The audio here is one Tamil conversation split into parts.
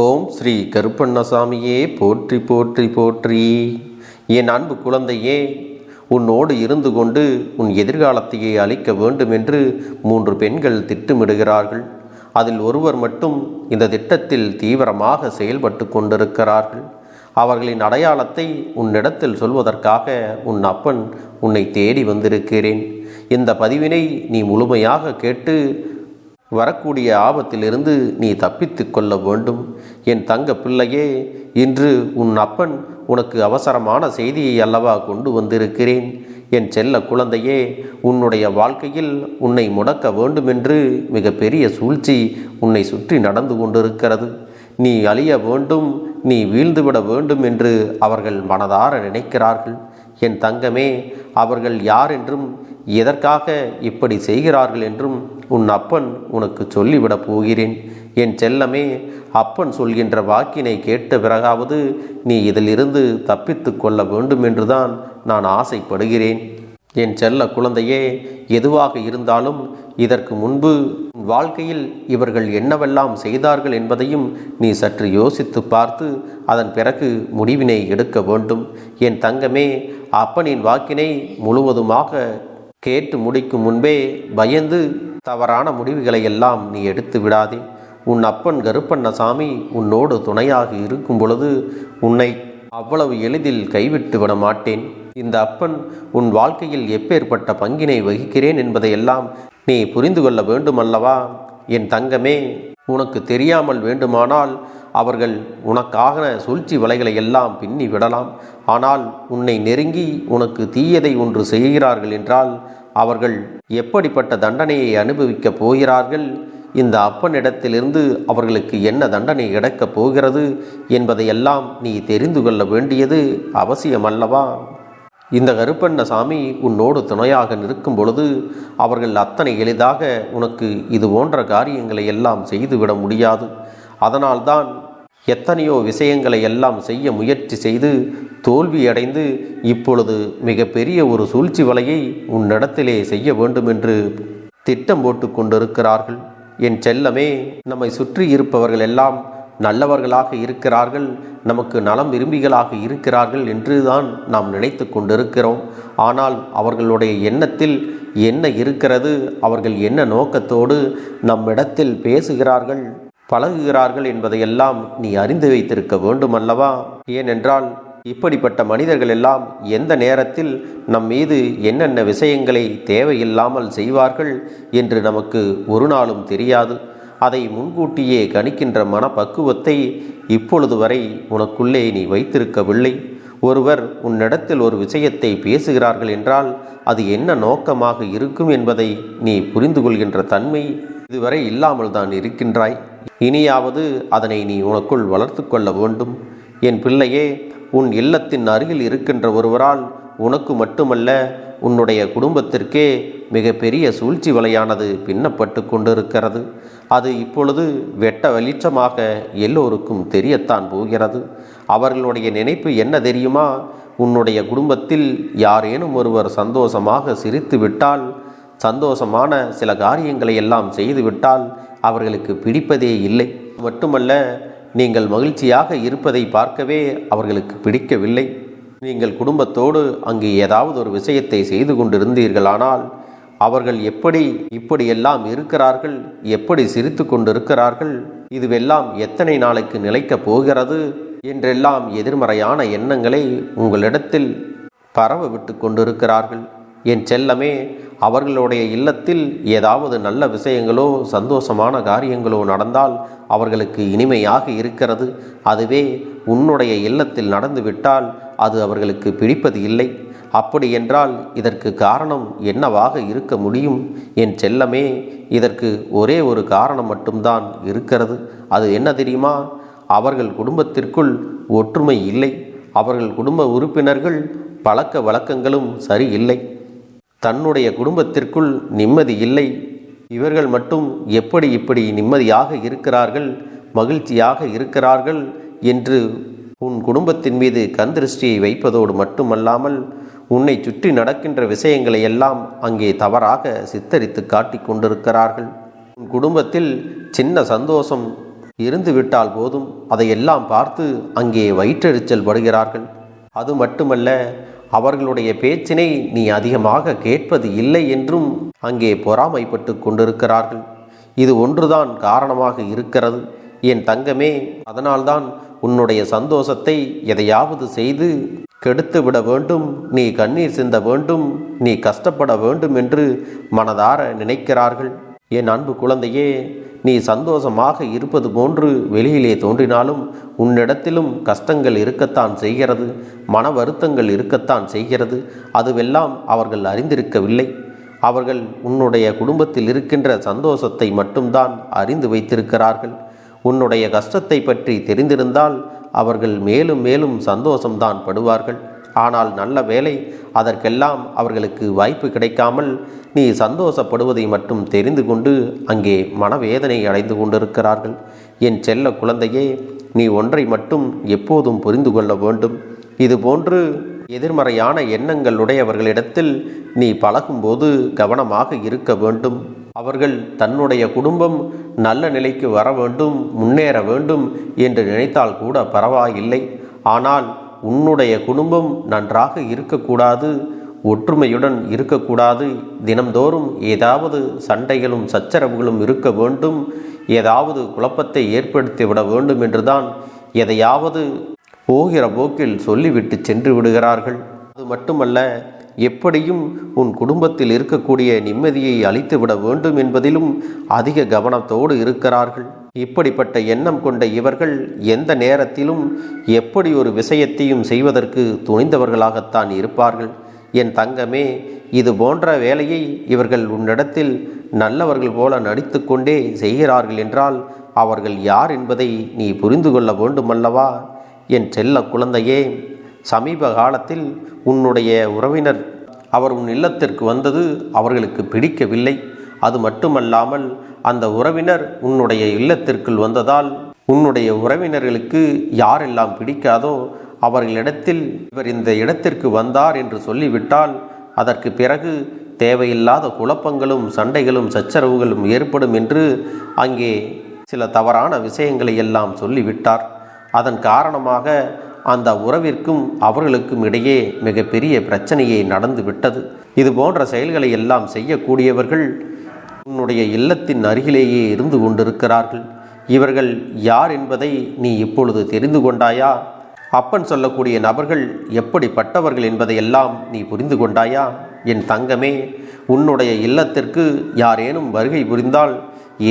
ஓம் ஸ்ரீ கருப்பண்ணசாமியே போற்றி போற்றி போற்றி. என் அன்பு குழந்தையே உன்னோடு இருந்து கொண்டு உன் எதிர்காலத்தையே அளிக்க வேண்டும் என்று மூன்று பெண்கள் திட்டமிடுகிறார்கள். அதில் ஒருவர் மட்டும் இந்த திட்டத்தில் தீவிரமாக செயல்பட்டு கொண்டிருக்கிறார்கள். அவர்களின் அடையாளத்தை உன்னிடத்தில் சொல்வதற்காக உன் அப்பன் உன்னை தேடி வந்திருக்கிறேன். இந்த பதிவினை நீ முழுமையாக கேட்டு வரக்கூடிய ஆபத்திலிருந்து நீ தப்பித்து கொள்ள வேண்டும். என் தங்க பிள்ளையே இன்று உன் அப்பன் உனக்கு அவசரமான செய்தியை அல்லவா கொண்டு வந்திருக்கிறேன். என் செல்ல குழந்தையே உன்னுடைய வாழ்க்கையில் உன்னை முடக்க வேண்டுமென்று மிகப்பெரிய சூழ்ச்சி உன்னை சுற்றி நடந்து கொண்டிருக்கிறது. நீ அழிய வேண்டும் நீ வீழ்ந்துவிட வேண்டும் என்று அவர்கள் மனதார நினைக்கிறார்கள். என் தங்கமே அவர்கள் யார் என்றும் எதற்காக இப்படி செய்கிறார்கள் என்றும் உன் அப்பன் உனக்கு சொல்லிவிடப் போகிறேன். என் செல்லமே அப்பன் சொல்கின்ற வாக்கினை கேட்ட பிறகாவது நீ இதிலிருந்து தப்பித்து கொள்ள வேண்டும் என்றுதான் நான் ஆசைப்படுகிறேன். என் செல்ல குழந்தையே எதுவாக இருந்தாலும் இதற்கு முன்பு உன் வாழ்க்கையில் இவர்கள் என்னவெல்லாம் செய்தார்கள் என்பதையும் நீ சற்று யோசித்து பார்த்து அதன் பிறகு முடிவினை எடுக்க வேண்டும். என் தங்கமே அப்பனின் வாக்கினை முழுவதுமாக கேட்டு முடிக்கும் முன்பே பயந்து தவறான முடிவுகளை எல்லாம் நீ எடுத்து விடாதே. உன் அப்பன் கருப்பண்ணசாமி உன்னோடு துணையாக இருக்கும் பொழுது உன்னை அவ்வளவு எளிதில் கைவிட்டு விட மாட்டேன். இந்த அப்பன் உன் வாழ்க்கையில் எப்பேற்பட்ட பங்கினை வகிக்கிறேன் என்பதையெல்லாம் நீ புரிந்து கொள்ள வேண்டுமல்லவா? என் தங்கமே உனக்கு தெரியாமல் வேண்டுமானால் அவர்கள் உனக்காக சூழ்ச்சி வலைகளை எல்லாம் பின்னி விடலாம். ஆனால் உன்னை நெருங்கி உனக்கு தீயதை ஒன்று செய்கிறார்கள் என்றால் அவர்கள் எப்படிப்பட்ட தண்டனையை அனுபவிக்கப் போகிறார்கள்? இந்த அப்பனிடத்திலிருந்து அவர்களுக்கு என்ன தண்டனை கிடைக்கப் போகிறது என்பதையெல்லாம் நீ தெரிந்து கொள்ள வேண்டியது அவசியமல்லவா? இந்த கருப்பண்ணசாமி உன்னோடு துணையாக நிற்கும் பொழுது அவர்கள் அத்தனை எளிதாக உனக்கு இது போன்ற காரியங்களை எல்லாம் செய்துவிட முடியாது. அதனால்தான் எத்தனையோ விஷயங்களை எல்லாம் செய்ய முயற்சி செய்து தோல்வியடைந்து இப்பொழுது மிகப்பெரிய ஒரு சூழ்ச்சி வலையை உன்னிடத்திலே செய்ய வேண்டும் என்று திட்டம் போட்டு கொண்டிருக்கிறார்கள். என் செல்லமே நம்மை சுற்றி இருப்பவர்கள் எல்லாம் நல்லவர்களாக இருக்கிறார்கள். நமக்கு நலம் விரும்பிகளாக இருக்கிறார்கள் என்று தான் நாம் நினைத்து கொண்டிருக்கிறோம். ஆனால் அவர்களுடைய எண்ணத்தில் என்ன இருக்கிறது? அவர்கள் என்ன நோக்கத்தோடு நம்மிடத்தில் பேசுகிறார்கள்? பழகுகிறார்கள் என்பதையெல்லாம் நீ அறிந்து வைத்திருக்க வேண்டும் அல்லவா ஏனென்றால் இப்படிப்பட்ட மனிதர்கள் எல்லாம் எந்த நேரத்தில் நம் மீது என்னென்ன விஷயங்களை தேவையில்லாமல் செய்வார்கள் என்று நமக்கு ஒரு நாளும் தெரியாது. அதை முன்கூட்டியே கணிக்கின்ற மனப்பக்குவத்தை இப்பொழுது வரை உனக்குள்ளே நீ வைத்திருக்கவில்லை. ஒருவர் உன்னிடத்தில் ஒரு விஷயத்தை பேசுகிறார்கள் என்றால் அது என்ன நோக்கமாக இருக்கும் என்பதை நீ புரிந்து கொள்கின்ற தன்மை இதுவரை இல்லாமல் தான் இருக்கின்றாய். இனியாவது அதனை நீ உனக்குள் வளர்த்து கொள்ள வேண்டும். என் பிள்ளையே உன் இல்லத்தின் அருகில் இருக்கின்ற ஒருவரால் உனக்கு மட்டுமல்ல உன்னுடைய குடும்பத்திற்கே மிகப்பெரிய சூழ்ச்சி வலையானது பின்னப்பட்டு கொண்டிருக்கிறது. அது இப்பொழுது வெட்ட வெளிச்சமாக எல்லோருக்கும் தெரியத்தான் போகிறது. அவர்களுடைய நினைப்பு என்ன தெரியுமா? உன்னுடைய குடும்பத்தில் யாரேனும் ஒருவர் சந்தோஷமாக சிரித்து விட்டால் சந்தோஷமான சில காரியங்களை எல்லாம் செய்துவிட்டால் அவர்களுக்கு பிடிப்பதே இல்லை. மட்டுமல்ல நீங்கள் மகிழ்ச்சியாக இருப்பதை பார்க்கவே அவர்களுக்கு பிடிக்கவில்லை. நீங்கள் குடும்பத்தோடு அங்கு ஏதாவது ஒரு விஷயத்தை செய்து கொண்டிருந்தீர்களானால் அவர்கள் எப்படி இப்படியெல்லாம் இருக்கிறார்கள் எப்படி சிரித்து கொண்டிருக்கிறார்கள் இதுவெல்லாம் எத்தனை நாளைக்கு நிலைக்கப் போகிறது என்றெல்லாம் எதிர்மறையான எண்ணங்களை உங்களிடத்தில் பரவ விட்டு கொண்டிருக்கிறார்கள். என் செல்லமே அவர்களுடைய இல்லத்தில் ஏதாவது நல்ல விஷயங்களோ சந்தோஷமான காரியங்களோ நடந்தால் அவர்களுக்கு இனிமையாக இருக்கிறது. அதுவே உன்னுடைய இல்லத்தில் நடந்துவிட்டால் அது அவர்களுக்கு பிடிப்பது இல்லை. அப்படி என்றால் இதற்கு காரணம் என்னவாக இருக்க முடியும்? என் செல்லமே இதற்கு ஒரே ஒரு காரணம் மட்டும்தான் இருக்கிறது. அது என்ன தெரியுமா? அவர்கள் குடும்பத்திற்குள் ஒற்றுமை இல்லை. அவர்கள் குடும்ப உறுப்பினர்கள் பழக்க வழக்கங்களும் சரியில்லை. தன்னுடைய குடும்பத்திற்குள் நிம்மதி இல்லை. இவர்கள் மட்டும் எப்படி இப்படி நிம்மதியாக இருக்கிறார்கள் மகிழ்ச்சியாக இருக்கிறார்கள் என்று உன் குடும்பத்தின் மீது கந்திருஷ்டியை வைப்பதோடு மட்டுமல்லாமல் உன்னை சுற்றி நடக்கின்ற விஷயங்களை எல்லாம் அங்கே தவறாக சித்தரித்து காட்டி கொண்டிருக்கிறார்கள். உன் குடும்பத்தில் சின்ன சந்தோஷம் இருந்து விட்டால் போதும். அதையெல்லாம் பார்த்து அங்கே வயிற்றெரிச்சல் படுகிறார்கள். அது மட்டுமல்ல அவர்களுடைய பேச்சினை நீ அதிகமாக கேட்பது இல்லை என்றும் அங்கே பொறாமைப்பட்டு கொண்டிருக்கிறார்கள். இது ஒன்றுதான் காரணமாக இருக்கிறது. என் தங்கமே அதனால்தான் உன்னுடைய சந்தோஷத்தை எதையாவது செய்து கெடுத்து விட வேண்டும். நீ கண்ணீர் சிந்த வேண்டும். நீ கஷ்டப்பட வேண்டும் என்று மனதார நினைக்கிறார்கள். என் அன்பு குழந்தையே நீ சந்தோஷமாக இருப்பது போன்று வெளியிலே தோன்றினாலும் உன்னிடத்திலும் கஷ்டங்கள் இருக்கத்தான் செய்கிறது மன வருத்தங்கள் இருக்கத்தான் செய்கிறது. அதுவெல்லாம் அவர்கள் அறிந்திருக்கவில்லை. அவர்கள் உன்னுடைய குடும்பத்தில் இருக்கின்ற சந்தோஷத்தை மட்டும்தான் அறிந்து வைத்திருக்கிறார்கள். உன்னுடைய கஷ்டத்தை பற்றி தெரிந்திருந்தால் அவர்கள் மேலும் மேலும் சந்தோஷம்தான் படுவார்கள். ஆனால் நல்ல வேலை அதற்கெல்லாம் அவர்களுக்கு வாய்ப்பு கிடைக்காமல் நீ சந்தோஷப்படுவதை மட்டும் தெரிந்து கொண்டு அங்கே மனவேதனை அடைந்து கொண்டிருக்கிறார்கள். என் செல்ல குழந்தையே நீ ஒன்றை மட்டும் எப்போதும் புரிந்து கொள்ள வேண்டும். இதுபோன்று எதிர்மறையான எண்ணங்கள் உடையவர்களிடத்தில் நீ பழகும்போது கவனமாக இருக்க வேண்டும். அவர்கள் தன்னுடைய குடும்பம் நல்ல நிலைக்கு வர வேண்டும் முன்னேற வேண்டும் என்று நினைத்தால் கூட பரவாயில்லை. ஆனால் உன்னுடைய குடும்பம் நன்றாக இருக்கக்கூடாது ஒற்றுமையுடன் இருக்கக்கூடாது தினம்தோறும் ஏதாவது சண்டைகளும் சச்சரவுகளும் இருக்க வேண்டும் ஏதாவது குழப்பத்தை ஏற்படுத்தி விட வேண்டும் என்றுதான் எதையாவது போகிற போக்கில் சொல்லிவிட்டு சென்று விடுகிறார்கள். அது மட்டுமல்ல எப்படியும் உன் குடும்பத்தில் இருக்கக்கூடிய நிம்மதியை அளித்துவிட வேண்டும் என்பதிலும் அதிக கவனத்தோடு இருக்கிறார்கள். இப்படிப்பட்ட எண்ணம் கொண்ட இவர்கள் எந்த நேரத்திலும் எப்படி ஒரு விஷயத்தையும் செய்வதற்கு துணிந்தவர்களாகத்தான் இருப்பார்கள். என் தங்கமே இது போன்ற வேலையை இவர்கள் உன்னிடத்தில் நல்லவர்கள் போல நடித்துக்கொண்டே செய்கிறார்கள் என்றால் அவர்கள் யார் என்பதை நீ புரிந்து கொள்ள வேண்டுமல்லவா? என் செல்ல குழந்தையே சமீப காலத்தில் உன்னுடைய உறவினர் அவர் உன் இல்லத்திற்கு வந்தது அவர்களுக்கு பிடிக்கவில்லை. அது மட்டுமல்லாமல் அந்த உறவினர் உன்னுடைய இல்லத்திற்குள் வந்ததால் உன்னுடைய உறவினர்களுக்கு யாரெல்லாம் பிடிக்காதோ அவர்களிடத்தில் இவர் இந்த இடத்திற்கு வந்தார் என்று சொல்லிவிட்டால் அதற்கு பிறகு தேவையில்லாத குழப்பங்களும் சண்டைகளும் சச்சரவுகளும் ஏற்படும் என்று அங்கே சில தவறான விஷயங்களை எல்லாம் சொல்லிவிட்டார். அதன் காரணமாக அந்த உறவிற்கும் அவர்களுக்கும் இடையே மிகப்பெரிய பிரச்சனையை நடந்து விட்டது இது போன்ற செயல்களை எல்லாம் செய்யக்கூடியவர்கள் உன்னுடைய இல்லத்தின் அருகிலேயே இருந்து கொண்டிருக்கிறார்கள். இவர்கள் யார் என்பதை நீ இப்பொழுது தெரிந்து கொண்டாயா? அப்பன் சொல்லக்கூடிய நபர்கள் எப்படிப்பட்டவர்கள் என்பதையெல்லாம் நீ புரிந்து கொண்டாயா? என் தங்கமே உன்னுடைய இல்லத்திற்கு யாரேனும் வருகை புரிந்தால்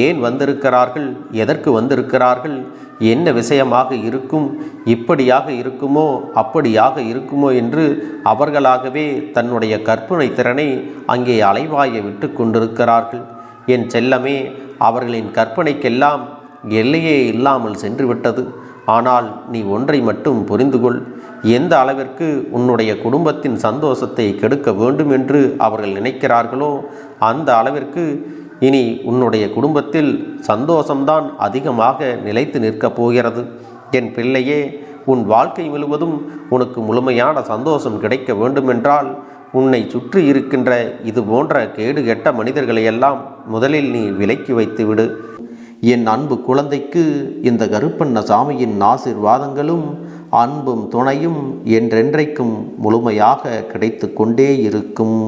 ஏன் வந்திருக்கிறார்கள்? எதற்கு வந்திருக்கிறார்கள்? என்ன விஷயமாக இருக்கும்? இப்படியாக இருக்குமோ அப்படியாக இருக்குமோ என்று அவர்களாகவே தன்னுடைய கற்பனை திறனை அங்கே அலைவாய விட்டு கொண்டிருக்கிறார்கள். என் செல்லமே அவர்களின் கற்பனைக்கெல்லாம் எல்லையே இல்லாமல் சென்றுவிட்டது. ஆனால் நீ ஒன்றை மட்டும் புரிந்து கொள் எந்த அளவிற்கு உன்னுடைய குடும்பத்தின் சந்தோஷத்தை கெடுக்க வேண்டும் என்று அவர்கள் நினைக்கிறார்களோ அந்த அளவிற்கு இனி உன்னுடைய குடும்பத்தில் சந்தோஷம்தான் அதிகமாக நிலைத்து நிற்கப் போகிறது. என் பிள்ளையே உன் வாழ்க்கை முழுவதும் உனக்கு முழுமையான சந்தோஷம் கிடைக்க வேண்டுமென்றால் உன்னை சுற்றி இருக்கின்ற இது போன்ற கேடு கெட்ட மனிதர்களையெல்லாம் முதலில் நீ விலக்கி வைத்து விடு. என் அன்பு குழந்தைக்கு இந்த கருப்பண்ண சாமியின் ஆசிர்வாதங்களும் அன்பும் துணையும் என்றென்றைக்கும் முழுமையாக கிடைத்து கொண்டே இருக்கும்.